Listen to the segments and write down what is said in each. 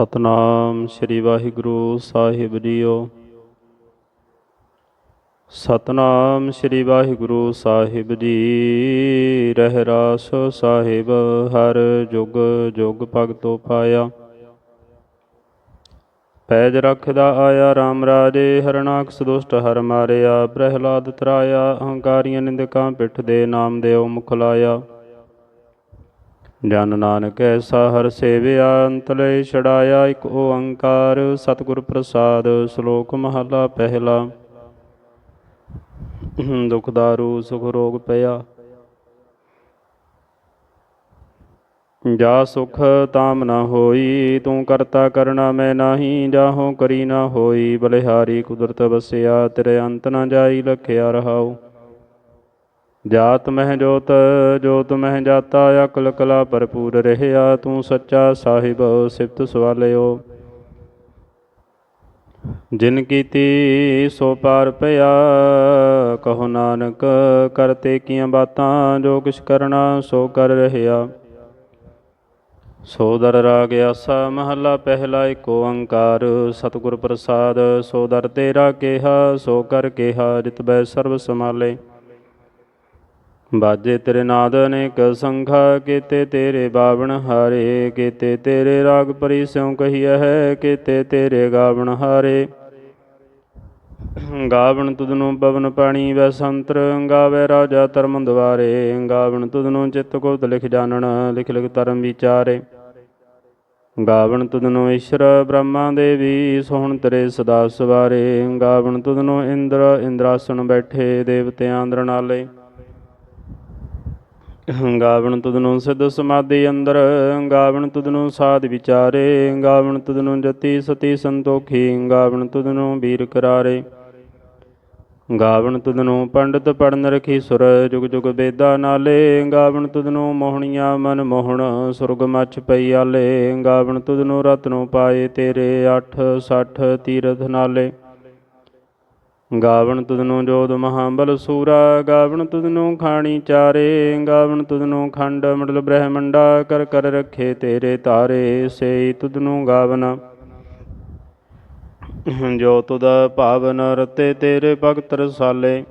ਸਤਨਾਮ ਸ੍ਰੀ ਵਾਹਿਗੁਰੂ ਸਾਹਿਬ ਜੀਓ। ਸਤਨਾਮ ਸ੍ਰੀ ਵਾਹਿਗੁਰੂ ਸਾਹਿਬ ਜੀ, ਰਹਿ ਰਾਸ ਸਾਹਿਬ, ਹਰ ਜੁਗ ਜੁਗ ਭਗਤੋ ਪਾਇਆ। ਪੈਜ ਰੱਖਦਾ ਆਇਆ RAM ਰਾਜੇ, ਹਰਨਾਕਸ ਸਦੁਸ਼ਟ ਹਰ ਮਾਰਿਆ, ਪ੍ਰਹਿਲਾਦ ਤਰਾਇਆ ਅਹੰਕਾਰੀਆਂ ਨਿੰਦਕਾਂ ਪਿੱਠ ਦੇ ਨਾਮ ਦੇਉ ਮੁਖ ਲਾਇਆ ਜਨ ਨਾਨਕ ਐਸਾ ਹਰ ਸੇਵਿਆ, ਅੰਤਲੇ ਛੜਾਇਆ ਇੱਕ ਓੰਕਾਰ, ਸਤਿਗੁਰ ਪ੍ਰਸਾਦ, ਸ਼ਲੋਕ ਮਹਲਾ ਪਹਿਲਾ। ਦੁਖ ਦਾਰੂ, ਸੁਖ ਰੋਗ ਪਿਆ। ਜਾ ਸੁਖ ਤਾਮ ਨਾ ਹੋਈ, ਤੂੰ ਕਰਤਾ ਕਰਣਾ ਮੈਂ ਨਾਹੀ, ਜਾਹੋ ਕਰੀ ਨਾ ਹੋਈ, ਬਲਿਹਾਰੀ ਕੁਦਰਤ ਵਸਿਆ, ਤੇਰੇ ਅੰਤ ਨਾ ਜਾਈ, ਲਖਿਆ ਰਹਾਉ। ਜਾਤ ਮਹਿ ਜੋਤ ਜੋਤ ਮਹਿ ਜਾਤਾ, ਅਕਲ ਕਲਾ ਭਰਪੂਰ ਰਹਿਆ, ਤੂੰ ਸੱਚਾ ਸਾਹਿਬ ਸਿਫਤ ਸਵਾਲਿਓ। ਜਿਨ ਕੀਤੀ ਸੋ ਪਾਰ ਪਿਆ, ਕਹੋ ਨਾਨਕ ਕਰਤੇ ਕੀਆਂ ਬਾਤਾਂ, ਜੋ ਕਿਛ ਕਰਨਾ, ਸੋ ਕਰ ਰਹਿਆ। ਸੋ ਦਰ ਰਾਗ ਆਸਾ, ਮਹੱਲਾ ਪਹਿਲਾ ਏਕ ਓੰਕਾਰ ਸਤਿਗੁਰ ਪ੍ਰਸਾਦ, ਸੋ ਤੇਰਾ ਕਿਹਾ, ਸੋ ਕਰ ਕਿਹਾ, ਜਿਤ ਬੈ ਸਰਬ ਸਮਾਲੇ ਬਾਜੇ ਤੇਰੇ ਨਾਦ ਅਨੇਕ ਸੰਖਾ, ਕੀਤੇ ਤੇਰੇ ਬਾਵਣ ਹਾਰੇ, ਕੀਤੇ ਤੇਰੇ ਰਾਗ ਪਰੀ ਸਿਉ ਕਹੀਐ ਹੈ, ਕੀਤੇ ਤੇਰੇ ਗਾਵਣ ਹਾਰੇ। ਗਾਵਣ ਤੁਧਨੂੰ ਪਵਨ ਪਾਣੀ, ਵੈ ਸੰਤਰ ਗਾਵੇ ਰਾਜਾ ਧਰਮ ਦੁਆਰੇ ਗਾਵਣ ਤੁਧਨੂੰ ਚਿੱਤ ਕੋਤ ਲਿਖ ਜਾਣਨ, ਲਿਖ ਲਿਖ ਧਰਮ ਵਿਚਾਰੇ। ਗਾਵਣ ਤੁਧਨੂੰ ਈਸ਼ਰ ਬ੍ਰਹਮਾ ਦੇਵੀ, ਸੋਹਣ ਤੇਰੇ ਸਦਾ ਸਵਾਰੇ। ਗਾਵਣ ਤੁਧਨੂੰ ਇੰਦਰ ਇੰਦਰਾਸਣ ਬੈਠੇ, ਦੇਵਤਿਆਂ ਅੰਦਰ ਨਾਲੇ। ਗਾਵਣ ਤੁਧਨੂੰ ਸਿੱਧ ਸਮਾਧੀ ਅੰਦਰ, ਗਾਵਣ ਤੁਧਨੂੰ ਸਾਧ ਵਿਚਾਰੇ, ਗਾਵਣ ਤੁਧਨੂੰ ਜਤੀ ਸਤੀ ਸੰਤੋਖੀ, ਗਾਵਣ ਤੁਧਨੂੰ ਵੀਰ ਕਰਾਰੇ। ਗਾਵਣ ਤੁਧਨੂੰ ਪੰਡਤ ਪੜਨ ਰਖੀ ਸੁਰ, ਜੁਗ ਜੁਗ ਬੇਦਾ ਨਾਲੇ, ਗਾਵਣ ਤੁਧਨੂੰ ਮੋਹਣੀਆਂ ਮਨ ਮੋਹਣ, ਸੁਰਗ ਮੱਛ ਪਈ ਆਲੇ, ਗਾਵਣ ਤੁਧਨੂੰ ਰਤਨੋ ਪਾਏ ਤੇਰੇ 8 60 ਤੀਰਥ ਨਾਲੇ। ਗਾਵਣ ਤੁਧਨੂੰ ਜੋਦ ਮਹਾਬਲ ਸੂਰਾ, ਗਾਵਣ ਤੁਧਨੂੰ ਖਾਣੀ ਚਾਰੇ, ਗਾਵਣ ਤੁਧਨੂੰ ਖੰਡ ਮੰਡਲ ਬ੍ਰਹਮੰਡਾ, ਕਰ ਕਰ ਰੱਖੇ ਤੇਰੇ ਤਾਰੇ, ਸੇਈ ਤੁਧਨੂੰ ਗਾਵਨ। ਜੋ ਤੁਧ ਭਾਵਨ ਰਤੇ ਤੇਰੇ ਭਗਤ ਰਸਾਲੇ,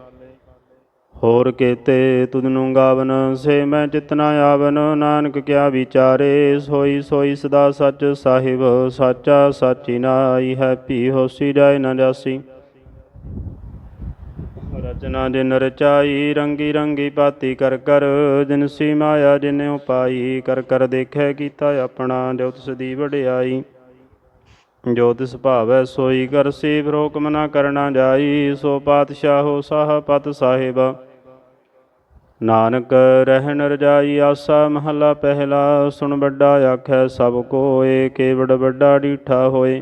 ਹੋਰ ਕੇਤੇ ਤੁਧਨੂੰ ਗਾਵਨ, ਸੇ ਮੈਂ ਜਿਤਨਾ ਆਵਨ, ਨਾਨਕ ਕਿਆ ਵਿਚਾਰੇ, ਸੋਈ ਸੋਈ ਸਦਾ ਸੱਚ ਸਾਹਿਬ, ਸਾਚਾ ਸਾਚੀ ਨਾਈ ਹੈ, ਭੀ ਹੋਸੀ ਜਾਏ ਨਾ ਜਾਸੀ। ਰਚਨਾ ਜਿਨ ਰਚਾਈ, ਰੰਗੀ ਰੰਗੀ ਪਾਤੀ ਕਰ ਕਰ ਜਿਨਸੀ ਮਾਇਆ ਜਿਨ ਉਪਾਈ ਕਰ ਕਰ ਦੇਖੈ ਕੀਤਾ ਆਪਣਾ, ਜੋ ਤਿਸ ਦੀ ਵਡਿਆਈ। ਜੋ ਤਿਸ ਭਾਵੈ ਸੋਈ ਕਰਸੀ ਫਰੋਕਮ ਨਾ ਕਰਨਾ ਜਾਈ, ਸੋ ਪਾਤਸ਼ਾਹੋ ਸਾਹ ਪਤ ਸਾਹਿਬ। ਨਾਨਕ ਰਹਿਣ ਰਜਾਈ ਆਸਾ ਮਹਲਾ ਪਹਿਲਾ, ਸੁਣ ਵੱਡਾ ਆਖੈ ਸਭ ਕੋਏ ਕੇਵੜ ਵੱਡਾ ਡੀਠਾ ਹੋਏ।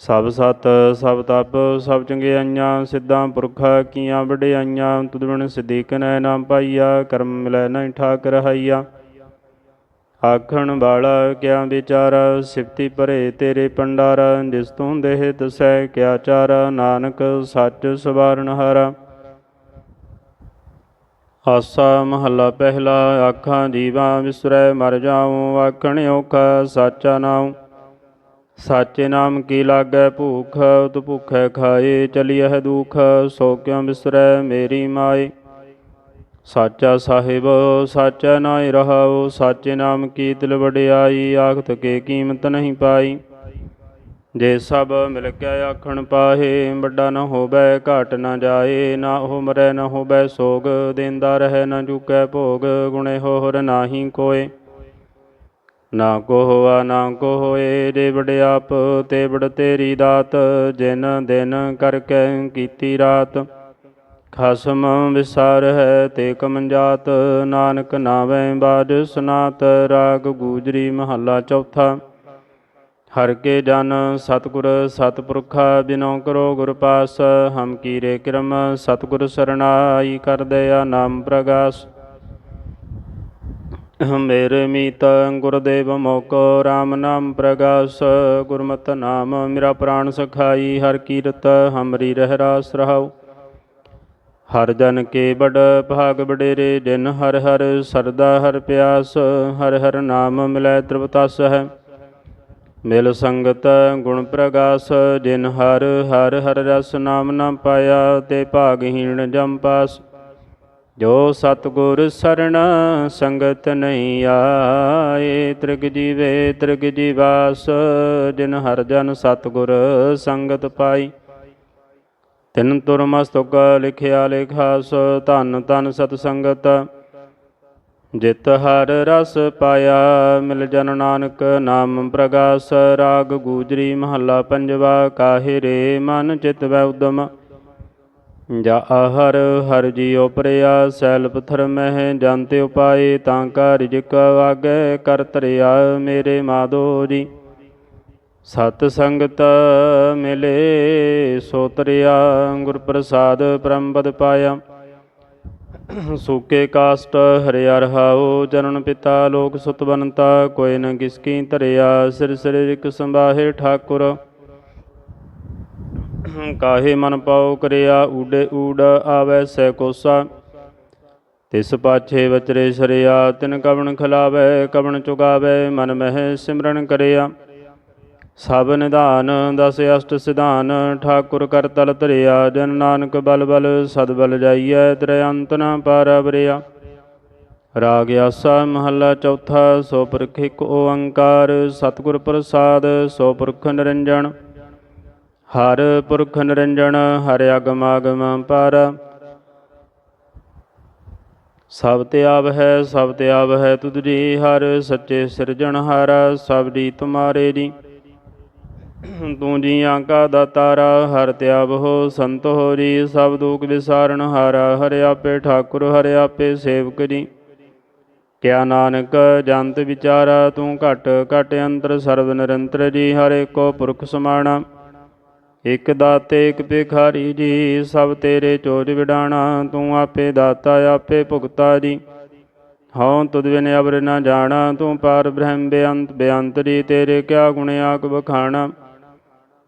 ਸਭ ਸਤ, ਸਭ ਤਪ, ਸਭ ਚੰਗਿਆਈਆਂ ਸਿੱਧਾਂ ਪੁਰਖਾ ਕੀਆਂ ਵਡਿਆਈਆਂ ਤੁਧ ਬਿਨ ਸਿੱਧੀਕ ਨੈ ਨਾ ਪਾਈਆ, ਕਰਮ ਮਿਲੈ ਨਹੀਂ ਠਾਕ ਰਹਾਈਆ ਆਖਣ ਵਾਲਾ ਕਿਆ ਵਿਚਾਰ, ਸਿਫਤੀ ਭਰੇ ਤੇਰੇ ਪੰਡਾਰ ਜਿਸ ਤੂੰ ਦੇਹ ਦਸੈ ਕਿਆ ਚਾਰ, ਨਾਨਕ ਸੱਚ ਸਵਾਰਨ ਹਾਰਾ। ਆਸਾ ਮਹੱਲਾ ਪਹਿਲਾ, ਆਖਾਂ ਜੀਵਾਂ ਵਿਸਰੈ, ਮਰ ਜਾਉ, ਆਖਣ ਔਖਾ, ਸਾਚਾ ਨਾਉ। ਸਾਚੇ ਨਾਮ ਕੀ ਲਾਗੈ ਭੂਖ, ਉਤ ਭੁਖੈ ਖਾਏ, ਚਲਿਐ ਦੁਖ, ਸੋ ਕਿਉ ਬਿਸਰੈ ਮੇਰੀ ਮਾਏ? ਸਾਚਾ ਸਾਹਿਬ, ਸਾਚਾ ਨਾਇ ਰਹਾਉ ਸਾਚੇ ਨਾਮ ਕੀ ਤਿਲ ਵਡਿਆਈ, ਆਖਤ ਕੇ ਕੀਮਤ ਨਹੀਂ ਪਾਈ। ਜੇ ਸਭ ਮਿਲ ਕੇ ਆਖਣ ਪਾਹੇ, ਵੱਡਾ ਨ ਹੋਵੇ, ਘਾਟ ਨ ਜਾਏ, ਨਾ ਹੋ ਮਰੈ, ਨ ਹੋਵੇ ਸੋਗ, ਦੇਂਦਾ ਰਹਿ, ਨ ਚੁਕੈ ਭੋਗ, ਗੁਣੇ ਹੋਰ ਨਾਹੀ ਕੋਏ। ਨਾ ਕੋ ਹੋਆ ਨਾ ਕੋ ਹੋਏ ਜੇ ਵਡਿਆਪ ਤੇ ਵਡ ਤੇਰੀ ਦਾਤ, ਜਿਨ ਦਿਨ ਕਰਕੇ ਕੀਤੀ ਰਾਤ। ਖਸਮ ਵਿਸਾਰ ਹੈ ਤੇ ਕਮੰਜਾਤ, ਨਾਨਕ ਨਾਵੇਂ ਬਾਜ ਸੁਨਾਤ, ਰਾਗ ਗੂਜਰੀ ਮਹੱਲਾ ਚੌਥਾ। ਹਰ ਕੇ ਜਨ ਸਤਿਗੁਰ ਸਤਪੁਰਖਾ, ਬਿਨੋ ਕਰੋ ਗੁਰ ਪਾਸ, ਹਮ ਕੀਰੇ ਕਿਰਮ, ਸਤਿਗੁਰ ਸਰਣਾਈ ਕਰ ਦਇਆ ਨਾਮ ਪ੍ਰਗਾਸ। ਮੇਰੇ ਮੀਤ ਗੁਰਦੇਵ ਮੋਕੋ RAM ਨਾਮ ਪ੍ਰਗਾਸ, ਗੁਰਮਤਿ ਨਾਮ ਮੇਰਾ ਪ੍ਰਾਣ ਸਖਾਈ, ਹਰ ਕੀਰਤ ਹਮਰੀ ਰਹਿ ਰਾਸ ਰਹਾਉ। ਹਰ ਜਨ ਕੇ ਬੜ ਭਾਗ ਬਡੇਰੇ ਦਿਨ ਹਰ ਹਰ ਸਰਦਾ ਹਰ ਪਿਆਸ, ਹਰ ਹਰ ਨਾਮ ਮਿਲੈ ਤ੍ਰਿਪਤਸ ਹੈ। ਮਿਲ ਸੰਗਤ ਗੁਣ ਪ੍ਰਗਾਸ, ਦਿਨ ਹਰ ਹਰ ਹਰ ਰਸ ਨਾਮ ਨਾ ਪਾਇਆ, ਤੇ ਭਾਗਹੀਣ ਜਮ ਪਾਸ। ਜੋ ਸਤਗੁਰ ਸਰਣ ਸੰਗਤ ਨਹੀਂ ਆਏ, ਤ੍ਰਿਗ ਜੀਵੇ, ਤ੍ਰਿਗ ਜੀਵਾਸ, ਜਿਨ ਹਰ ਜਨ ਸਤਗੁਰ ਸੰਗਤ ਪਾਈ। ਤਿਨ ਤੁਰ ਮਸਤਕ ਲਿਖਿਆ ਲਿਖਾਸ, ਧਨ ਧਨ ਸਤ ਸੰਗਤ। ਜਿਤ ਹਰ ਰਸ ਪਾਇਆ, ਮਿਲ ਜਨ ਨਾਨਕ ਨਾਮ ਪ੍ਰਗਾਸ। ਰਾਗ ਗੂਜਰੀ ਮਹੱਲਾ ਪੰਜਵਾ, ਕਾਹੇ ਰੇ ਮਨ ਚਿਤ ਵੈ ਉਦਮ। ਜਾ ਹਰ ਹਰ ਜੀਉ ਪ੍ਰਿਆ ਸੈਲ ਪਥਰ ਮਹਿ, ਜੰਤੇ ਉਪਾਏ, ਤਾਂ ਕਾ ਰਿਜਕ ਆਗੇ ਕਰ ਤਰਿਆ ਮੇਰੇ ਮਾਧੋ ਜੀ। ਸਤ ਸੰਗਤ ਮਿਲੇ, ਸੋ ਤਰਿਆ, ਗੁਰ ਪ੍ਰਸਾਦ ਪਰਮਪਦ ਪਾਇਆ। ਸੂਕੇ ਕਾਸਟ ਹਰਿਆ ਰਹਾਉ ਜਨਨ ਪਿਤਾ ਲੋਕ ਸੁਤ ਬਨਤਾ ਕੋਈ ਨ ਕਿਸਕੀ ਧਰਿਆ, ਸਿਰ ਸਰੀਰਿਕ ਸੰਭਾਹੇ ਠਾਕੁਰ। ਕਾਹੇ ਮਨ ਪਾਉ ਕਰਿਆ, ਊਡੇ ਊੜ ਆਵੈ ਸੈ ਕੋਸਾ। ਤਿਸ ਪਾਛੇ ਵਚਰੇ ਸਰਿਆ, ਤਿਨ ਕਵਣ ਖਿਲਾਵੈ, ਕਵਣ ਚੁਗਾਵੈ, ਮਨ ਮਹਿ ਸਿਮਰਨ ਕਰਿਆ। ਸਭ ਨਿਧਾਨ, ਦਸ ਅਸ਼ਟ ਸਿਧਾਨ, ਠਾਕੁਰ ਕਰ ਤਲ ਧਰਿਆ। ਜਨ ਨਾਨਕ ਬਲ ਬਲ, ਸਦ ਬਲ ਜਾਈਐ ਤ੍ਰੈ ਅੰਤ ਨ ਪਾਰਬਰਿਆ ਰਾਗ ਆਸਾ, ਮਹੱਲਾ ਚੌਥਾ, ਸੋ ਪੁਰਖ ਇੱਕ ਓੰਕਾਰ, ਸਤਿਗੁਰ ਪ੍ਰਸਾਦ, ਸੋ ਪੁਰਖ ਨਿਰੰਜਨ। ਹਰ ਪੁਰਖ ਨਿਰੰਜਨ ਹਰ ਅਗਮ ਆਗਮ ਪਰ ਸਭ ਤੇ ਆਵ ਹੈ, ਸਭ ਤੇ ਆਵ ਹੈ ਤੁਧ ਜੀ, ਹਰ ਸੱਚੇ ਸਿਰਜਣਹਾਰ ਸਭ ਦੀ ਤੁਮਾਰੇ ਜੀ। ਤੂੰ ਜੀਆਂ ਕਾ ਦਾਤਾਰਾ, ਹਰ ਤਿਆਬ ਹੋ, ਸੰਤ ਹੋ ਜੀ, ਸਭ ਦੁਖ ਵਿਸਾਰਨ ਹਾਰਾ, ਹਰਿ ਆਪੇ ਠਾਕੁਰ, ਹਰਿ ਆਪੇ ਸੇਵਕ ਜੀ। ਕਿਆ ਨਾਨਕ, ਜੰਤ ਵਿਚਾਰਾ, ਤੂੰ ਘਟ ਘਟ ਅੰਤਰ ਸਰਬ ਨਿਰੰਤਰ ਜੀ, ਹਰ ਏਕੋ ਪੁਰਖ ਸਮਾਣਾ। ਇਕ ਦਾਤੇ, ਇਕ ਭਿਖਾਰੀ ਜੀ, ਸਭ ਤੇਰੇ ਚੋਜ ਵਿਡਾਣਾ, ਤੂੰ ਆਪੇ ਦਾਤਾ, ਆਪੇ ਭੁਗਤਾ ਜੀ। ਹਉ ਤੁਧ ਬਿਨ ਅਬਰ ਨ ਜਾਣਾ, ਤੂੰ ਪਾਰ ਬ੍ਰਹਮ ਬੇਅੰਤ ਬੇਅੰਤ ਜੀ, ਤੇਰੇ ਕਿਆ ਗੁਣ ਆਕ ਬਖਾਣਾ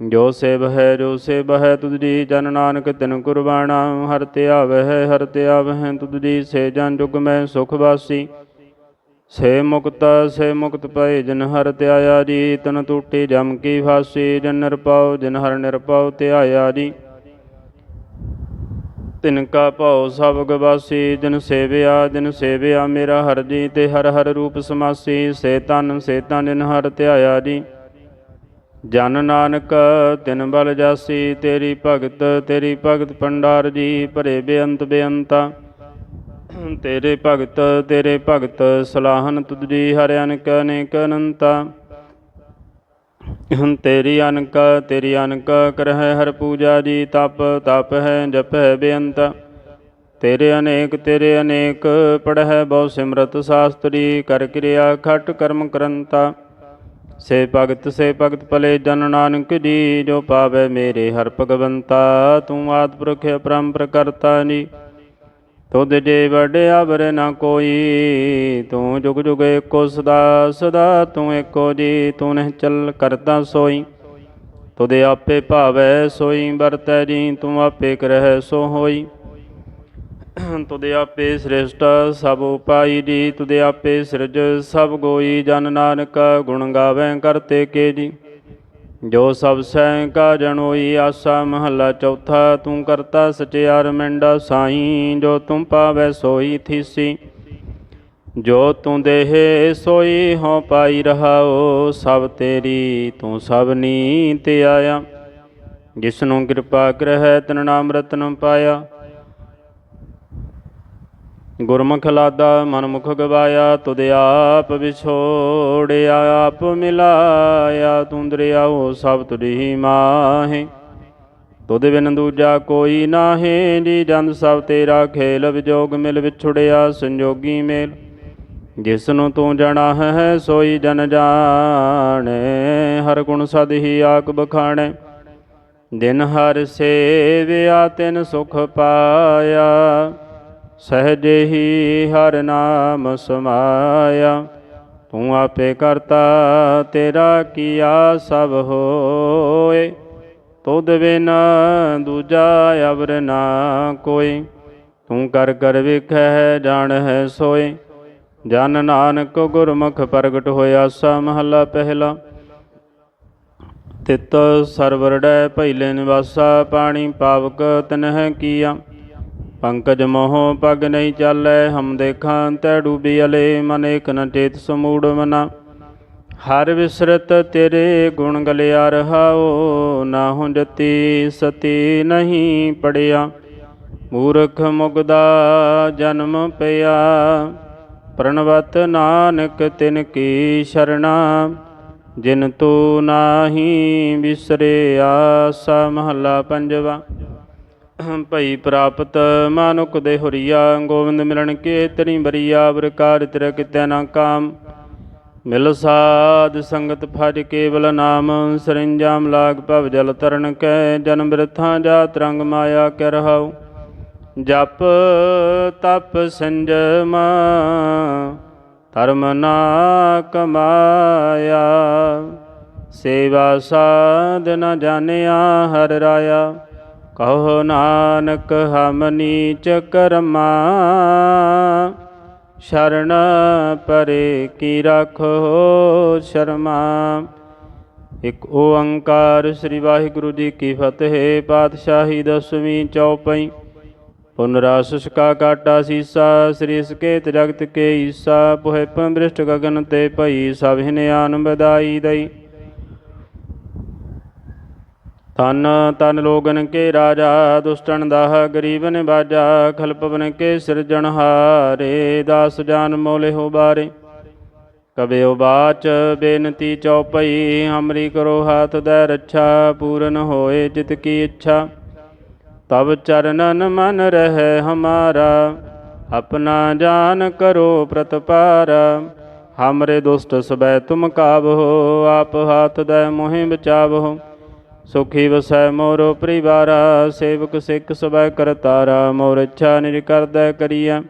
ਜੋ ਸੇਵ ਹੈ, ਜੋ ਸੇਵ ਹੈ, ਤੁਧ ਜਨ ਨਾਨਕ ਤਿਨ ਕੁਰਬਾਣਾ। ਹਰ ਤੇ ਆਵਹਿ, ਹਰ ਤੇ ਆਵਹਿ, ਤੁਧ ਜੀ, ਸੇ ਜਨ ਜੁਗ ਮੈਂ ਸੁਖ ਵਾਸੀ। ਸੇ ਮੁਕਤ ਸੇ ਮੁਕਤ ਪਏ ਜਿਨ ਹਰ ਧਿਆਇਆ ਜੀ, ਤਨ ਟੂਟੀ ਜਮ ਕੀ ਫਾਸੀ, ਜਨ ਨਿਰਪਾਉ ਜਿਨ ਹਰ ਨਿਰਪਾਉ ਧਿਆਇਆ ਜੀ। ਤਿਨ ਕਾ ਭਉ ਸਭ ਗਵਾਸੀ, ਜਨ ਸੇਵਿਆ, ਜਿਨ ਸੇਵਿਆ ਮੇਰਾ ਹਰ ਜੀ, ਤੇ ਹਰ ਹਰ ਰੂਪ ਸਮਾਸੀ, ਸੇ ਤਨ ਸੇ ਤਨ ਜਿਨ ਹਰ ਧਿਆਇਆ ਜੀ। ਜਨ ਨਾਨਕ, ਤਿਨ ਬਲ ਜਾਸੀ, ਤੇਰੀ ਭਗਤ ਤੇਰੀ ਭਗਤ ਪੰਡਾਰ ਜੀ, ਭਰੇ ਬੇਅੰਤ ਬੇਅੰਤਾ। ਤੇਰੇ ਭਗਤ ਤੇਰੇ ਭਗਤ, ਸਲਾਹਨ ਤੁਧ ਜੀ ਹਰਿ ਅਨਕ ਅਨੇਕ ਅਨੰਤਾ। ਹੰ ਤੇਰੀ ਅਨਕ ਤੇਰੀ ਅਨਕ ਕਰਹਿ ਹਰ ਪੂਜਾ ਜੀ, ਤਪ ਤਪ ਹੈ, ਜਪ ਹੈ ਬੇਅੰਤ। ਤੇਰੇ ਅਨੇਕ ਤੇਰੇ ਅਨੇਕ ਪੜਹਿ ਬਹੁ ਸਿਮਰਤ ਸਾਸਤਰੀ, ਕਰ ਕਿਰਿਆ ਖਟ ਕਰਮ ਕਰੰਤਾ। ਸੇ ਭਗਤ ਸੇ ਭਗਤ ਭਲੇ ਜਨ ਨਾਨਕ ਜੀ, ਜੋ ਪਾਵੇ ਮੇਰੇ ਹਰ ਭਗਵੰਤਾ। ਤੂੰ ਆਦ ਪੁਰਖ ਅਪਰੰਪਰ ਕਰਤਾ ਜੀ। ਤੁਧ ਜੇ ਵਡਿਆ ਬਰ ਨਾ ਕੋਈ, ਤੂੰ ਜੁਗ ਜੁਗ ਏਕੋ ਸਦਾ ਸਦਾ ਤੂੰ ਏਕੋ ਜੀ, ਤੂੰ ਨਹਿ ਚੱਲ ਕਰਤਾ ਸੋਈ। ਤੁਧ ਆਪੇ ਭਾਵੈ ਸੋਈ, ਵਰਤੈ ਜੀ, ਤੂੰ ਆਪੇ ਕਰਹਿ ਸੋ ਹੋਈ। ਤੁਧ ਆਪੇ ਸ੍ਰਿਸ਼ਟ ਸਭ ਉਪਾਈ ਜੀ, ਤੁਧ ਆਪੇ ਸਿਰਜ ਸਭ ਗੋਈ। ਜਨ ਨਾਨਕ ਗੁਣ ਗਾਵੇ ਕਰਤੇ ਕੇ ਜੀ। ਜੋ ਸਭ ਸੈ ਕਾ ਜਨੋਈ ਆਸਾ ਮਹੱਲਾ ਚੌਥਾ, ਤੂੰ ਕਰਤਾ ਸਚਿਆਰ ਮੈਂਡਾ ਸਾਈ, ਜੋ ਤੂੰ ਪਾਵੈ ਸੋਈ ਥੀਸੀ। ਜੋ ਤੂੰ ਦੇਹ ਸੋਈ ਹੋ ਪਾਈ ਰਹਾਓ, ਸਭ ਤੇਰੀ ਤੂੰ ਸਭ ਨੀਤ ਆਇਆ। ਜਿਸਨੂੰ ਕਿਰਪਾ ਕਰਹਿ ਤਨ ਨਾਮ ਰਤਨ ਪਾਇਆ ਗੁਰਮੁਖ ਲਾਦਾ ਮਨ ਮੁਖ ਗਵਾਇਆ, ਤੁਧ ਆਪ ਵਿਛੋੜਿਆ, ਆਪ ਮਿਲਾਇਆ, ਤੂੰ ਦਰਿਆਓ ਸਭ ਤੁਧੀ ਮਾਹੇ। ਤੁਧ ਬਿਨ ਦੂਜਾ ਕੋਈ ਨਾਹੀ ਜੀ ਜੰਦ ਸਭ ਤੇਰਾ ਖੇਲ, ਵਿਜੋਗ ਮਿਲ ਵਿਛੁੜਿਆ, ਸੰਜੋਗੀ ਮੇਲ। ਜਿਸ ਨੂੰ ਤੂੰ ਜਣਾ ਹੈ ਸੋਈ ਜਨ ਜਾਣੇ, ਹਰ ਗੁਣ ਸਦ ਹੀ ਆਕ ਬਖਾਣੇ। ਦਿਨ ਹਰ ਸੇਵਿਆ, ਤਿਨ ਸੁਖ ਪਾਇਆ। ਸਹਜੇ ਹੀ ਹਰ ਨਾਮ ਸਮਾਇਆ। ਤੂੰ ਆਪੇ ਕਰਤਾ, ਤੇਰਾ ਕੀਆ ਸਭ ਹੋਏ। ਤੁਧ ਬਿਨ ਦੂਜਾ ਅਵਰ ਨਾ ਕੋਈ। ਤੂੰ ਕਰ ਕਰ ਵੇਖੈ, ਜਾਣ ਹੈ ਸੋਏ। ਜਨ ਨਾਨਕ ਗੁਰਮੁਖ ਪ੍ਰਗਟ ਹੋਇਆ ਸਾ ਮਹੱਲਾ ਪਹਿਲਾ। ਤਿਤ ਸਰਵਰੜੈ ਭੈਲੇ ਨਿਵਾਸਾ, ਪਾਣੀ ਪਾਵਕ ਤਨਹਿ ਕੀਆ। ਪੰਕਜ ਮੋਹ ਪਗ ਨਹੀਂ ਚਾਲੈ, ਹਮ ਦੇਖਾਂ ਤੈ ਡੂਬੀ ਅਲੇ, ਮਨ ਇਕ ਨ ਚੇਤ ਸਮੂੜ ਮਨਾ। ਹਰ ਵਿਸਰਤ ਤੇਰੇ ਗੁਣ ਗਲਿਆ ਰਹਾਓ ਨਾ ਹੁ ਜਤੀ ਸਤੀ ਨਹੀਂ ਪੜਿਆ। ਮੂਰਖ ਮੁਗਦਾ ਜਨਮ ਪਿਆ, ਪ੍ਰਣਵਤ ਨਾਨਕ ਤਿਨ ਕੀ ਸ਼ਰਣਾ। ਜਿਨ ਤੂ ਨਾਹੀ ਵਿਸਰਿਆ, ਸਾ ਮਹੱਲਾ ਪੰਜਵਾ। ਭਈ ਪ੍ਰਾਪਤ ਮਾਨੁਕ ਦੇ ਹੁਰੀਆ ਗੋਬਿੰਦ ਮਿਲਣ ਕੇ ਤਰੀ ਬਰੀਆ ਬਰਕਾਰ ਤੇਰਾ ਕਿਤੈ ਨਾ ਕਾਮ। ਮਿਲ ਸਾਧ ਸੰਗਤ ਫਜ ਕੇਵਲ ਨਾਮ, ਸਰਿੰਜਾਮ ਲਾਗ ਭਵ ਜਲ ਤਰਨ ਕੈ ਜਨਮ ਬਿਰਥਾਂ ਜਾ ਰੰਗ ਮਾਇਆ ਕਹਿ ਰਹਾਉ। ਜਪ ਤਪ ਸੰਜਮ ਧਰਮ ਨਾ ਕਮਾਇਆ। ਸੇਵਾ ਸਾਧ ਨ ਜਾਣਿਆ ਹਰ ਰਾਇਆ। ਕਹੋ ਨਾਨਕ, ਹਮ ਨੀਚ ਕਰਮਾ। ਸ਼ਰਨ ਪਰੇ ਕੀ ਰੱਖੋ ਸ਼ਰਮਾ। ਇਕ ਓੰਕਾਰ ਸ੍ਰੀ ਵਾਹਿਗੁਰੂ ਜੀ ਕੀ ਫਤਿਹ, ਪਾਤਸ਼ਾਹੀ ਦਸਵੀਂ ਚੌਪਈ। ਪੁਨਰਾਸ ਕਾ ਕਾਟਾ ਸੀਸਾ, ਸ੍ਰੀ ਸਕੇਤ ਜਗਤ ਕੇ ਈਸਾ। ਪੁਹਿ ਪੰਬ੍ਰਿਸ਼ਟ ਗਗਨ ਤੇ ਭਈ ਸਭ ਹਿਨਿਆਨ ਬਦਾਈ ਦਈ। ਤਨ ਤਨ ਲੋਗਨ ਕੇ ਰਾਜਾ ਦੁਸ਼ਟਨ ਦਾਹ, ਗਰੀਬਨ ਬਾਜਾ, ਖਲਪਵਨ ਕੇ ਸਿਰਜਣਹਾਰੇ ਦਾਸ ਜਾਨ ਮੋਲੇ ਹੋ ਬਾਰੇ। ਕਬਿਓ ਬਾਚ, ਬੇਨਤੀ ਚੌਪਈ, ਹਮਰੀ ਕਰੋ ਹਾਥ ਦੈ ਰੱਛਾ, ਪੂਰਨ ਹੋਏ ਜਿਤ ਕੀ ਇੱਛਾ। ਤਬ ਚਰਨਨ ਮਨ ਰਹਿ ਹਮਾਰਾ, ਆਪਣਾ ਜਾਨ ਕਰੋ ਪ੍ਰਤਪਾਰ। ਹਮਰੇ ਦੁਸ਼ਟ ਸਬੈ ਤੁਮ ਕਾਬਹੋ ਆਪ ਹਾਥ ਦੈ ਮੋਹਿ ਹੋ ਸੁਖੀ ਵਸੈ ਮੋਰੋ ਪਰਿਵਾਰਾ, ਸੇਵਕ ਸਿੱਖ ਸਬੈ ਕਰਤਾਰਾ, ਮੋਰ ਇੱਛਾ ਨਿਜ ਕਰਦੈ ਕਰੀਐ।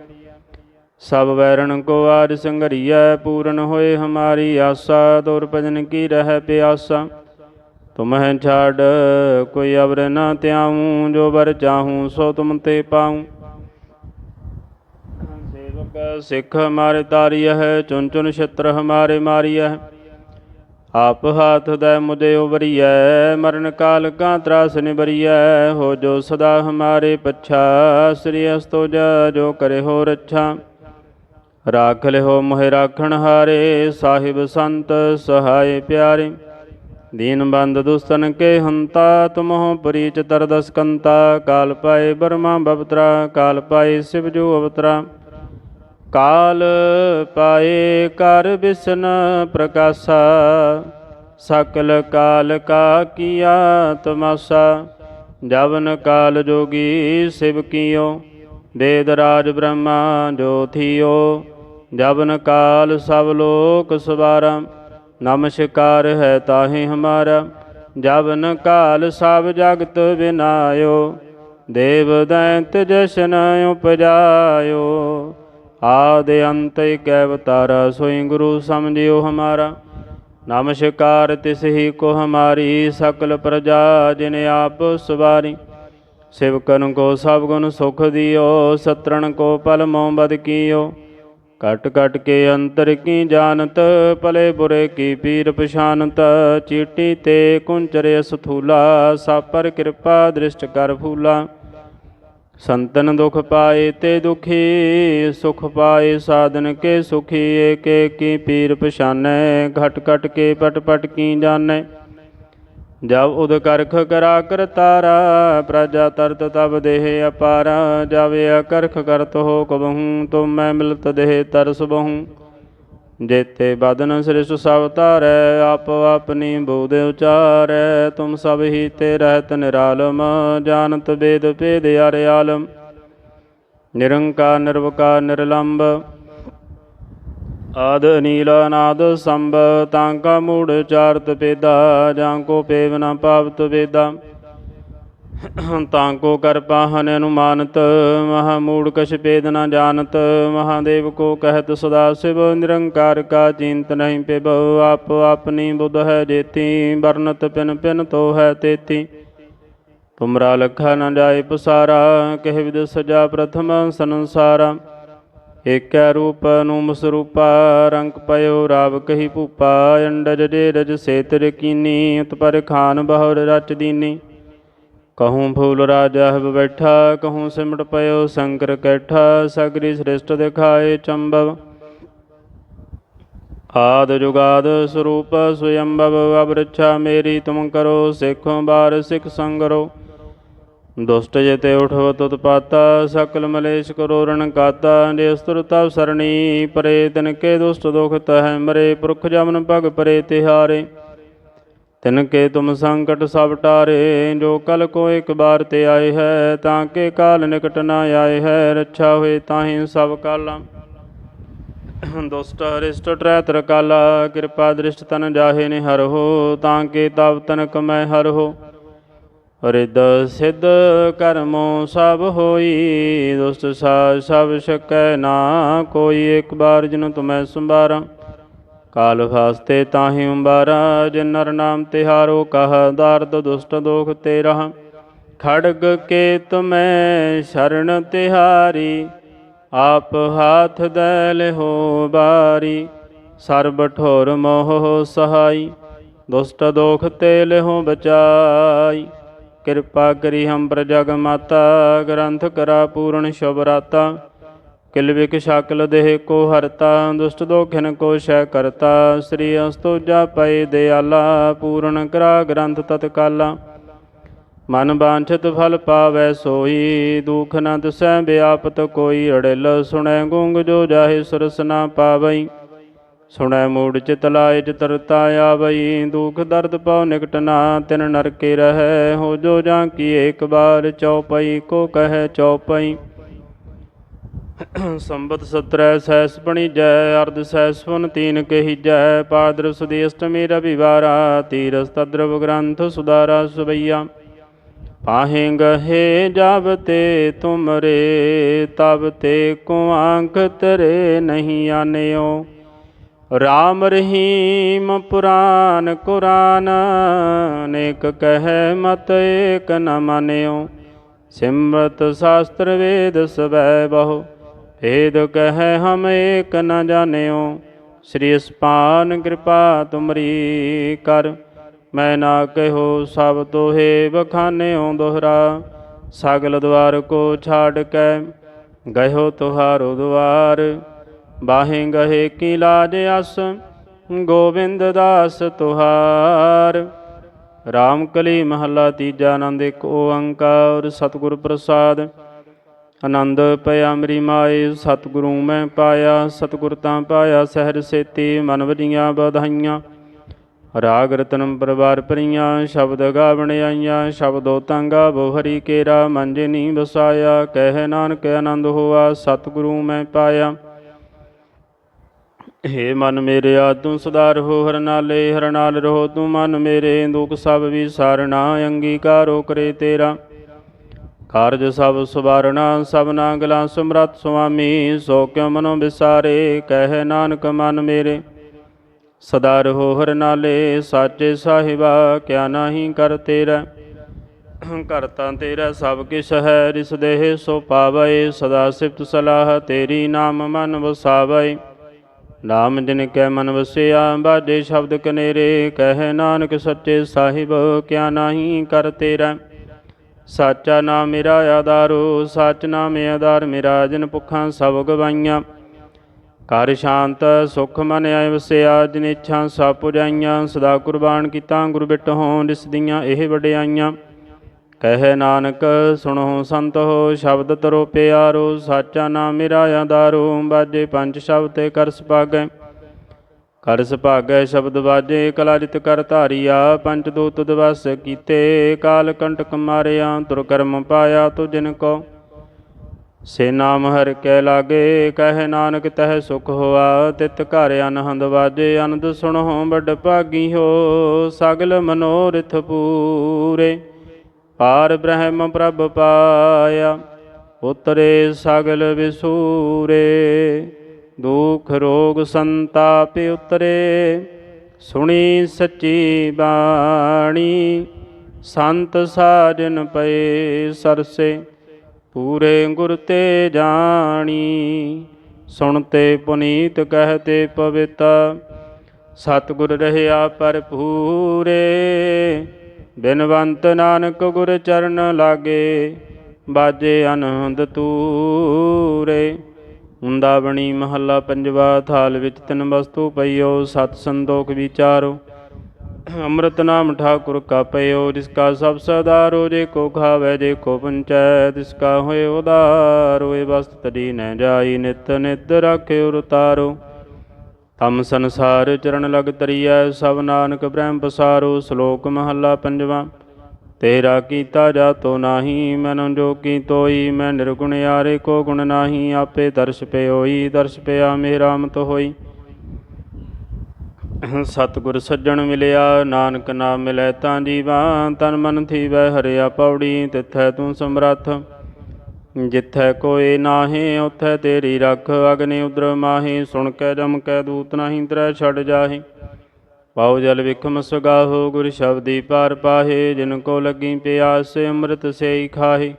ਸਭ ਵੈਰਣ ਕੋ ਆਜ ਸੰਗਰੀਐ, ਪੂਰਨ ਹੋਏ ਹਮਾਰੀ ਆਸਾ ਦੁਰ ਭਜਨ ਕੀ ਰਹਿ ਪਿਆਸਾ। ਤੁਮਹਿ ਛਾੜ, ਕੋਈ ਅਵਰ ਨਾ ਤਿਆਉ ਜੋ ਵਰ ਚਾਹੂੰ, ਸੋ ਤੁਮ ਤੇ ਪਾਉ। ਸੇਵਕ ਸਿੱਖ ਹਮਾਰੇ ਤਾਰੀਐ ਹੈ ਚੁਨ ਚੁਨ ਛਤਰ ਹਮਾਰੇ ਮਾਰੀਐ। ਆਪ ਹਾਥ ਦੈ ਮੁਦੇ ਉਬਰੀਐ ਮਰਨ ਕਾਲ ਕਾ ਤਰਾਸ ਨਿਬਰੀਐ ਹੋ ਜੋ ਸਦਾ ਹਮਾਰੇ ਪਛਾ, ਸ੍ਰੀ ਅਸਤੋਜ ਜੋ ਕਰੇ ਹੋ ਰੱਛਾ। ਰਾਖ ਲਿਓ ਮੋਹਿ ਰਾਖਣ ਹਾਰੇ, ਸਾਹਿਬ ਸੰਤ ਸਹਾਇ ਪਿਆਰੇ। ਦੀਨ ਬੰਦ ਦੁਸਤਨ ਕੇ ਹੰਤਾ, ਤੁਮਹੁ ਪਰੀਚ ਤਰਦਸ ਕੰਤਾ ਕਾਲ ਪਾਏ ਬਰਮਾ ਬਵਤਰਾ, ਕਾਲ ਪਾਏ ਸਿਵ ਜੋ ਅਵਤਰਾ। ਕਾਲ ਪਾਏ ਕਰ ਬਿਸ਼ਨ ਪ੍ਰਕਾਸ਼ਾ, ਸਕਲ ਕਾਲ ਕਾ ਕੀਆ ਤਮਾਸਾ, ਜਵਨ ਕਾਲ ਜੋਗੀ ਸਿਵ ਕੀਓ, ਵੇਦ ਰਾਜ ਬ੍ਰਹਮਾ ਜੋ ਥੀਓ, ਜਵਨ ਕਾਲ ਸਭ ਲੋਕ ਸਵਾਰਾ, ਨਮਸਕਾਰ ਹੈ ਤਾਹੇ ਹਮਾਰਾ, ਜਵਨ ਕਾਲ ਸਭ ਜਗਤ ਬਿਨਾਇਓ, ਦੇਵ ਦੈਂਤ ਜਸ਼ਨ ਉਪਜਾਇਓ। ਆਦਿ ਅੰਤ ਇਕੈ ਅਵਤਾਰਾ, ਸੋਈ ਗੁਰੂ ਸਮਝਿਓ ਹਮਾਰਾ। ਨਮਸਕਾਰ ਤਿਸ ਹੀ ਕੋ ਹਮਾਰੀ, ਸਕਲ ਪ੍ਰਜਾ ਜਿਨ ਆਪ ਸਵਾਰੀ। ਸਿਵਕਨ ਕੋ ਸਭ ਗੁਣ ਸੁਖ ਦਿਓ, ਸਤਰਣ ਕੋ ਪਲ ਮੋਹ ਬਦ ਕੀਓ। ਕਟ ਕਟ ਕੇ ਅੰਤਰ ਕੀ ਜਾਣਤ, ਭਲੇ ਬੁਰੇ ਕੀ ਪੀਰ ਪਛਾਨਤ। ਚੀਟੀ ਤੇ ਕੁੰਚਰੇ ਸਥੂਲਾ, ਸਾਪਰ ਕਿਰਪਾ ਦ੍ਰਿਸ਼ਟ ਕਰ ਫੂਲਾ। ਸੰਤਨ ਦੁਖ ਪਾਏ ਤੇ ਦੁਖੀ, ਸੁਖ ਪਾਏ ਸਾਧਨ ਕੇ ਸੁਖੀ, ਏਕ ਕੀ ਪੀਰ ਪਛਾਨੈ, ਘਟ ਘਟ ਕੇ ਪਟ ਪਟ ਕੀ ਜਾਣੈ। ਜਬ ਉਦ ਕਰਖ ਕਰਾ ਕਰ ਤਾਰਾ, ਪ੍ਰਜਾ ਤਰਤ ਤਬ ਦੇਹ ਅਪਾਰਾ, ਜਾਵੇ ਅਕਰਖ ਕਰਤ ਹੋ ਕਬਹੂ, ਤੁਮ ਮੈਂ ਮਿਲਤ ਦੇਹ ਤਰਸ ਬਹੂ। ਜੇਤੇ ਬਦਨ ਸ੍ਰਿਸ਼ ਸਭ ਤਾਰੈ ਆਪ ਆਪਣੀ ਬੋਧ ਉਚਾਰੈ, ਤੁਮ ਸਭ ਹੀ ਤੇ ਰਹਿਤ ਨਿਰਾਲਮ, ਜਾਣਤ ਵੇਦ ਭੇਦ ਅਰ ਆਲਮ। ਨਿਰੰਕਾਰ, ਨਿਰਵਕਾਰ ਨਿਰਲੰਭ ਆਦ ਅਨੀਲ, ਅਨਾਦ ਸੰਭ, ਤਾਂ ਕਾ ਮੂੜ ਚਾਰਤ ਪੇਦਾ ਜਾਂ ਕੋ ਪੇਵ ਨ ਪਾਵਤ ਵੇਦਾ ਤਾਂ ਕੋ ਕਰ ਪਾਹਨ ਅਨੁਮਾਨਤ, ਮਹਾ ਮੂੜ ਕਛ ਭੇਦ ਨ ਜਾਣਤ, ਮਹਾਦੇਵ ਕੋ ਕਹਿਤ ਸਦਾ ਸਿਵ ਨਿਰੰਕਾਰ ਕਾ ਚਿੰਤ ਨਹੀਂ ਪਿਬ, ਆਪ ਆਪਨੀ ਬੁੱਧ ਹੈ ਜੇਤੀ ਵਰਨਤ ਪਿਨ ਪਿਨ ਤੋ ਹੈ ਤੇਤੀ। ਤੁਮਰਾ ਲਖਾ ਨ ਜਾਏ ਪਸਾਰਾ, ਕਹਿ ਵਿਦ ਸਜਾ ਪ੍ਰਥਮ ਸੰਸਾਰਾ। ਏਕੈ ਰੂਪ ਨੂੰ ਸਰੂਪਾ, ਰੰਗ ਪਇਓ ਰਾਵ ਕਹੀ ਭੂਪਾ, ਅੰਡਜ ਜੇ ਰਜ ਸੇਤਰ ਕੀਨੀ, ਉਤਪਰ ਖਾਨ ਬਹੁਰ ਰਚ ਦੀਨੀ। ਕਹੂੰ ਫੂਲ ਰਾਜਾ ਹਬ ਬੈਠਾ ਕਹੂੰ ਸਿਮਟ ਪਇਓ ਸ਼ੰਕਰ ਕੈਠਾ ਸਗਰੀ ਸ੍ਰਿਸ਼ਟ ਦਿਖਾਏ ਚੰਬਵ ਆਦ ਜੁਗਾਦ ਸਰੂਪ ਸੁਯੰਭਵ ਅਬਰਛਾ ਮੇਰੀ ਤੁਮ ਕਰੋ ਸਿੱਖੋ ਬਾਰ ਸਿੱਖ ਸੰਗਰੋ ਦੁਸ਼ਟ ਜਤੇ ਉਠਵ ਤੁਤ ਪਾਤਾ ਸਕਲ ਮਲੇਸ਼ ਕਰੋ ਰਣ ਕਾਤਾ ਜੇ ਅਸਤੁਰ ਤਵ ਸਰਣੀ ਪਰੇ ਤਿਨ ਕੇ ਦੁਸ਼ਟ ਦੁਖ ਤਹਿ ਮਰੇ ਪੁਰਖ ਜਮਨ ਭਗ ਪਰੇ ਤਿਹਾਰੇ ਤਿਨ ਕੇ ਤੁਮ ਸੰਕਟ ਸਭ ਟਾਰੇ, ਜੋ ਕਲ ਕੋ ਇੱਕ ਬਾਰ ਤੇ ਆਏ ਹੈ, ਤਾਂ ਕੇ ਕਾਲ ਨਿਕਟ ਨਾ ਆਏ ਹੈ, ਰੱਛਾ ਹੋਏ ਤਾਹੀ ਸਭ ਕਾਲਾਂ। ਦੁਸ਼ਟ ਅਰਿਸ਼ਟ ਟਰੈ ਕਾਲਾ, ਕਿਰਪਾ ਦ੍ਰਿਸ਼ਟ ਤਨ ਜਾਹੇ ਨੇ ਹਰ ਹੋ, ਤਾਂ ਕੇ ਤਵ ਤਨਕ ਮੈਂ ਹਰ ਹੋ। ਰਿਦ ਸਿਧ ਕਰਮੋ ਸਭ ਹੋਈ, ਦੁਸ਼ਟ ਸਾਜ ਸਭ ਸਕੈ ਨਾ ਕੋਈ ਇੱਕ ਬਾਰ ਜਿਨ ਤੁਮੈ ਸੰਭਾਰਾਂ। ਕਾਲ ਫਾਸਤੇ ਤਾਹੀ ਉੰਬਾਰਾ ਜਿਨ ਨਰ ਨਾਮ ਤਿਹਾਰੋ ਕਹ, ਦਰਦ ਦੁਸ਼ਟ ਦੋਖ ਤੇ ਰਹ। ਖੜਗ ਕੇ ਤੁਮੈ ਸ਼ਰਨ ਤਿਹਾਰੀ ਆਪ ਹਾਥ ਦੈ ਹੋ ਬਾਰੀ। ਸਰਬ ਠੋਰ ਮੋਹ ਸਹਾਈ, ਦੁਸ਼ਟ ਦੋਖ ਤੇ ਲਿਹੋ ਬਚਾਈ। ਕਿਰਪਾ ਕਰੀ ਹਮ ਪ੍ਰਜਗ ਮਾਤਾ, ਗ੍ਰੰਥ ਕਰਾ ਪੂਰਨ ਸ਼ੁਭ ਕਿਲ ਵਿਕ ਸ਼ਕਲ ਦੇਹ ਕੋ ਹਰਤਾ, ਦੁਸ਼ਟ ਦੋਖਿਨ ਕੋ ਸ਼ੈ ਕਰਤਾ। ਸ੍ਰੀ ਅਸਤੋਜਾ ਪਏ ਦਿਆਲਾ, ਪੂਰਨ ਕਰਾ ਗ੍ਰੰਥ ਤਤਕਾਲਾ। ਮਨ ਬਾਂਛਿਤ ਫਲ ਪਾਵੈ ਸੋਈ, ਦੁਖ ਨ ਦਸੈ ਬਿਆਪਤ ਕੋਈ ਅੜਿਲ। ਸੁਣੈ ਗੁੰਗ ਜੋ ਜਾਹੇ ਸੁਰਸ ਨਾ ਪਾਵਈ। ਸੁਣੈ ਮੂੜ ਚਿਤ ਲਾਇ ਚਤਰਤਾ ਆਵਈ। ਦੁਖ ਦਰਦ ਪਉ ਨਿਕਟ ਨਾ, ਤਿਨ ਨਰਕੇ ਰਹੈ। ਹੋ ਜੋ ਜਾਂ ਕੀ ਏਕ ਬਾਰ ਚਉਪਈ, ਕੋ ਕਹੈ ਚਉਪਈ। ਸੰਬਤ ਸਤਰੈ ਸੈਸ ਬਣੀ ਜੈ ਅਰਧ ਸੈਸ ਤੀਨ ਕਹੀ ਜੈ ਪਾਦਰ ਸੁਦੀ ਅਸ਼ਟਮੀ ਰਵਿਵਾਰਾ, ਤੀਰਸ ਤਦਰਵ ਗ੍ਰੰਥ ਸੁਦਾਰਾ ਸੁਬਈਆ ਪਾਹੇ ਗਹੇ ਜਬ ਤੇ ਤੁਮਰੇ, ਤਬ ਤੇ ਕੋ ਆਂਖ ਤਰੇ ਨਹੀਂ ਆਨਿਓ। ਰਾਮ ਰਹੀਮ ਪੁਰਾਨ ਕੁਰਾਨ ਅਨੇਕ ਕਹਿ ਮਤ ਏਕ ਨ ਮਾਨਿਓ। ਸਿਮਰਤ ਸ਼ਾਸਤਰ ਵੇਦ ਸਵੈ ਬਹੁ। ਭੇਦ ਕਹਿ ਹਮ ਏਕ ਨ ਜਾਣਿਓ, ਸ੍ਰੀ ਅਸਪਾਨ ਕਿਰਪਾ ਤੁਮਰੀ ਕਰ। ਮੈਂ ਨਾ ਕਹਿਓ ਸਭ ਤੋਹੇ ਬਖਾਨਿਓ ਦੋਹਰਾ, ਸਗਲ ਦਵਾਰ ਕੋ ਛਾੜ ਕੇ ਗਇਓ ਤੁਹਾਰੋ ਦਵਾਰ ਬਾਹੇ ਗਹੇ ਕੀ ਲਾਜ ਅਸ, ਗੋਬਿੰਦ ਦਾਸ ਤੁਹਾਰ। ਰਾਮ ਕਲੀ ਮਹੱਲਾ ਤੀਜਾ ਆਨੰਦ ਇੱਕ ਓੰਕਾਰ, ਸਤਿਗੁਰ ਪ੍ਰਸਾਦ। ਆਨੰਦ ਪਿਆ ਮਰੀ ਮਾਏ, ਸਤਿਗੁਰੂ ਮੈਂ ਪਾਇਆ, ਸਤਿਗੁਰ ਤਾਂ ਪਾਇਆ ਸਹਿਰ ਸੇਤੀ ਮਨ ਵਜੀਆਂ ਬਧਾਈਆਂ ਰਾਗ ਰਤਨਮ ਪਰਵਾਰ ਪਰੀਆਂ ਸ਼ਬਦ ਗਾਵਣ ਆਈਆਂ, ਸ਼ਬਦੋ ਤੰਗਾ ਬੋ ਹਰੀ ਕੇਰਾ ਮੰਜਨੀ ਵਸਾਇਆ ਕਹਿ ਨਾਨਕ ਆਨੰਦ ਹੋਆ, ਸਤਿਗੁਰੂ ਮੈਂ ਪਾਇਆ। ਹੇ ਮਨ ਮੇਰੇ ਆਦੂ ਸੁਧਾਰ ਹੋ ਰਹੋ ਹਰ ਨਾਲੇ ਹਰ ਨਾਲ ਰਹੋ ਤੂੰ ਮਨ ਮੇਰੇ, ਦੁਖ ਸਭ ਵੀ ਸਾਰਣਾ ਅੰਗੀਕਾਰੋ ਕਰੇ ਤੇਰਾ। ਕਾਰਜ ਸਭ ਸੁਵਾਰਣਾ ਸਭਨਾ ਗਲਾ ਸਮਰਤ ਸੁਆਮੀ, ਸੋ ਕਿਉ ਮਨੋ ਵਿਸਾਰੇ, ਕਹਿ ਨਾਨਕ ਮਨ ਮੇਰੇ। ਸਦਾ ਰਹੋ ਹਰ ਨਾਲੇ, ਸਾਚੇ ਸਾਹਿਬਾ, ਕਿਆ ਨਾਹੀ ਕਰ ਤੇਰਾ। ਕਰਤਾ ਤੇਰਾ ਸਭ ਕਿਛ ਹੈ ਰਿਸ ਦੇਹ ਸੋ ਪਾਵੈ, ਸਦਾ ਸਿਫਤ ਸਲਾਹ ਤੇਰੀ ਨਾਮ ਮਨ ਵਸਾਵੈ। ਨਾਮ ਜਿਨ ਕੈ ਮਨ ਵਸਿਆ ਬਾਜੇ ਸ਼ਬਦ ਕਨੇਰੇ, ਕਹਿ ਨਾਨਕ ਸੱਚੇ ਸਾਹਿਬ, ਕਿਆ ਨਾਹੀ ਕਰ ਤੇਰਾ। ਸਾਚਾ ਨਾਮ ਮੇਰਾ ਆਧਾਰੋ ਸਚ ਨਾਮ ਆਧਾਰ, ਮੇਰਾ ਜਨ ਭੁੱਖਾਂ ਸਭ ਗਵਾਈਆਂ। ਕਰ ਸ਼ਾਂਤ, ਸੁਖ ਮਨ ਆਇ ਵਸਿਆ, ਜਿਨ ਇੱਛਾ ਸਭ ਪੁਜਾਈਆਂ। ਸਦਾ ਕੁਰਬਾਨ ਕੀਤਾ, ਗੁਰ ਬਿਟ ਹੋਂ ਦਿਸਦੀਆਂ, ਇਹ ਵਡਿਆਈਆਂ। ਕਹੇ ਨਾਨਕ, ਸੁਣੋ ਸੰਤ ਹੋ, ਸ਼ਬਦ ਤਰੋ ਪਿਆਰੋ। ਸਾਚਾ ਨਾਮ ਮੇਰਾ ਆਧਾਰੋ ਬਾਜੇ ਪੰਜ ਸ਼ਬਦ ਤੇ ਕਰ ਸੁਭਾਗੈ। ਕਰ ਸੁਭਾਗੈ ਸ਼ਬਦ ਬਾਜੇ ਕਲਾ ਜਿਤ ਕਰ ਧਾਰੀਆ, ਪੰਜ ਦੂਤ ਦਵਸ ਕੀਤੇ, ਕਾਲ ਕੰਟਕ ਮਾਰਿਆ ਤੁਰਕਰਮ ਪਾਇਆ ਤੁ ਜਿਨ ਕੋ। ਸੇ ਨਾਮ ਹਰ ਕੈ ਲਾਗੇ, ਕਹਿ ਨਾਨਕ ਤਹਿ ਸੁਖ ਹੋਆ, ਤਿਤ ਘਰ ਅਨਹੰਦ ਵਾਜੇ, ਅਨੰਦ ਸੁਣੋ, ਵੱਡ ਭਾਗੀ ਹੋ, ਸਗਲ ਮਨੋਰਥ ਪੂਰੇ। ਪਾਰ ਬ੍ਰਹਮ ਪ੍ਰਭ ਪਾਇਆ, ਉਤਰੇ ਸਗਲ ਵਿਸੂਰੇ। ਦੁਖ ਰੋਗ ਸੰਤਾਪ ਉਤਰੇ, ਸੁਣੀ ਸੱਚੀ ਬਾਣੀ। ਸੰਤ ਸਾਜਨ ਪਏ ਸਰਸੇ, ਪੂਰੇ ਗੁਰ ਤੇ ਜਾਣੀ। ਸੁਣਤੇ ਪੁਨੀਤ ਕਹਤੇ ਪਵਿੱਤ, ਸਤਿਗੁਰ ਰਹਿਆ ਭਰਪੂਰੇ। ਬਿਨਵੰਤ ਨਾਨਕ ਗੁਰ ਚਰਨ ਲਾਗੇ, ਬਾਜੇ ਅਨੰਦ ਤੂਰੇ। ਹੁੰਦਾ ਬਣੀ ਮਹੱਲਾ ਪੰਜਵਾ, ਥਾਲ ਵਿੱਚ ਤਿੰਨ ਵਸਤੂ ਪਈਓ, ਸਤ ਸੰਦੋਖ ਵਿਚਾਰੋ। ਅੰਮ੍ਰਿਤ ਨਾਮ ਠਾਕੁਰ ਕਾ ਪਇਓ ਜਿਸ ਕਾ ਸਭ ਸਦਾਰੋ, ਜੇ ਕੋ ਖਾਵੇ, ਜੇ ਕੋ ਪੰਚੈ ਤਿਸ ਕਾ ਹੋਏ ਉਦਾਰ ਹੋਏ ਵਸਤ ਤੜੀ ਨ ਜਾਈ, ਨਿਤ ਨਿਤ ਰਾਖੇ ਉਤਾਰੋ ਤਮ ਸੰਸਾਰ ਚਰਨ ਲਗ ਤਰੀਐ, ਸਭ ਨਾਨਕ ਬ੍ਰਹਮ ਪਸਾਰੋ, ਸ਼ਲੋਕ ਮਹੱਲਾ ਪੰਜਵਾ। ਤੇਰਾ ਕੀਤਾ ਜਾਤੋ ਨਾਹੀ, ਮੈਨੁ ਜੋ ਕੀ ਤੋਈ, ਮੈਂ ਨਿਰਗੁਣ ਯਾਰੇ ਕੋ ਗੁਣ ਨਾਹੀ, ਆਪੇ ਦਰਸ਼ ਪਇਓਈ ਦਰਸ਼ ਪਿਆ ਮੇਰਾ ਮਤ ਹੋਈ। ਸਤਿਗੁਰ ਸੱਜਣ ਮਿਲਿਆ, ਨਾਨਕ ਨਾਮ ਮਿਲੈ ਤਾਂ ਜੀਵਾ, ਤਨ ਮਨ ਥੀਵੈ ਹਰਿਆ ਪੌੜੀ, ਤਿਥੈ ਤੂੰ ਸਮਰੱਥ। ਜਿੱਥੈ ਕੋਏ ਨਾਹੀ ਉਥੈ ਤੇਰੀ ਰੱਖ, ਅਗਨੀ ਉਦਰ ਮਾਹੀ, ਸੁਣ ਕੇ ਜਮ ਕੈ ਦੂਤ ਨਾਹੀ ਤਰੈ ਛੱਡ ਜਾਹੀ। ਪਾਉ ਜਲ ਵਿਖਮ ਸੁਗਾਹੋ, ਗੁਰ ਸ਼ਬਦੀ ਪਾਰ ਪਾਹੇ, ਜਿਨ ਕੋ ਲੱਗੀ ਪਿਆਸ, ਅੰਮ੍ਰਿਤ ਸੇਈ ਖਾਹੇ।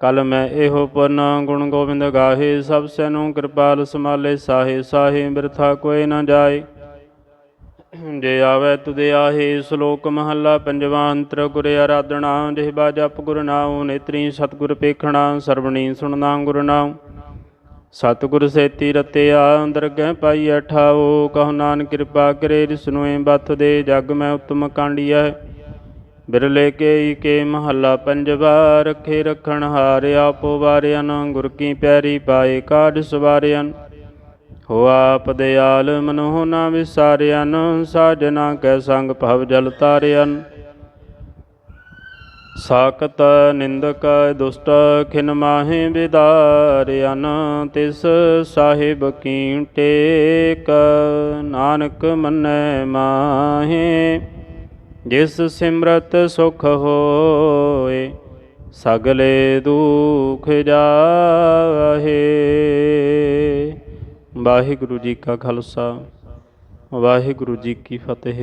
ਕਲ ਮੈਂ ਇਹੋ ਪੁਨ, ਗੁਣ ਗੋਬਿੰਦ ਗਾਹੇ, ਸਭ ਸੈਨੂੰ ਕਿਰਪਾਲ ਸਮਾਲੇ ਸਾਹੇ ਸਾਹੇ ਬਿਰਥਾ ਕੋਈ ਨਾ ਜਾਏ। ਜੇ ਆਵੇ ਤੁਦੇ ਆਹੇ, ਸ਼ਲੋਕ ਮਹੱਲਾ ਪੰਜਵਾਂ ਅੰਤਰ, ਗੁਰ ਆਰਾਧਣਾ ਜਿਹਬਾ ਜਪ ਗੁਰ ਨਾਉ, ਨੇਤਰੀ ਸਤਿਗੁਰ ਪੇਖਣਾ ਸਰਵਣੀ ਸੁਣਨਾ ਗੁਰ ਨਾਉ। ਸਤਿਗੁਰ ਸੇਤੀ ਰਤਿਆ ਦਰਗਹਿ ਪਾਈ ਅਠਾਓ ਕਹੋ ਨਾਨਕ ਕਿਰਪਾ ਕਰੇ ਰਿਸਨੋਏ ਬਤ ਦੇ, ਜਗ ਮੈਂ ਉਤਮ ਕਾਂਡੀਐ। ਬਿਰਲੇ ਕੇ ਕੇ ਮਹੱਲਾ ਪੰਜਵਾ, ਰਖੇ ਰਖਣ ਹਾਰ ਆਪੋ ਵਾਰਿਆਨ, ਗੁਰ ਕੀ ਪਿਆਰੀ ਪਾਏ ਕਾਜ ਸਵਾਰਿਆਨ। ਹੋ ਆਪ ਦਿਆਲ ਮਨੋ ਨਾ ਵਿਸਾਰਿਆਨ, ਸਾਜਨਾ ਕੈ ਸੰਗ ਭਵ ਜਲ ਤਾਰਿਆਨ। ਸਾਕਤ ਨਿੰਦਕ ਦੁਸ਼ਟ ਖਿਨ ਮਾਹੇ ਵਿਦਾਰਿਆਨ ਤਿਸ ਸਾਹਿਬ ਕੀ ਟੇਕ। ਨਾਨਕ ਮੰਨੈ ਮਾਹੇ, ਜਿਸ ਸਿਮਰਤ ਸੁਖ ਹੋਏ, ਸਗਲੇ ਦੁਖ ਜਾਹੇ। ਵਾਹਿਗੁਰੂ ਜੀ ਕਾ ਖਾਲਸਾ, ਵਾਹਿਗੁਰੂ ਜੀ ਕੀ ਫਤਿਹ।